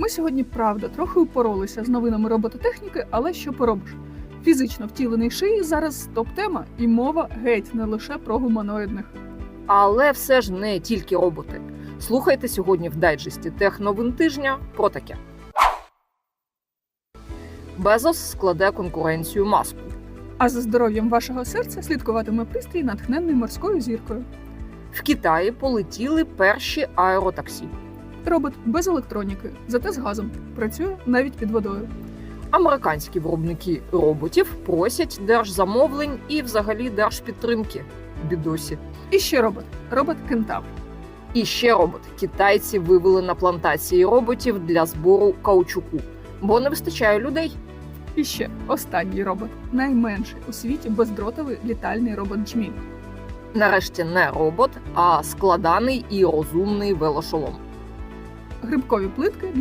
Ми сьогодні правда трохи упоролися з новинами робототехніки, але що поробиш? Фізично втілений шиї зараз топ-тема, і мова геть не лише про гуманоїдних. Але все ж не тільки роботи. Слухайте сьогодні в дайджесті техновин тижня про таке. Безос складе конкуренцію маску. А за здоров'ям вашого серця слідкуватиме пристрій, натхненний морською зіркою. В Китаї полетіли перші аеротаксі. Робот без електроніки, зате з газом працює навіть під водою. Американські виробники роботів просять держзамовлень і взагалі держпідтримки. Бідосі. І ще робот робот Кентавр. І ще робот. Китайці вивели на плантації роботів для збору каучуку, бо не вистачає людей. І ще останній робот найменший у світі бездротовий літальний робот Джміль. Нарешті не робот, а складаний і розумний велошолом. Грибкові плитки для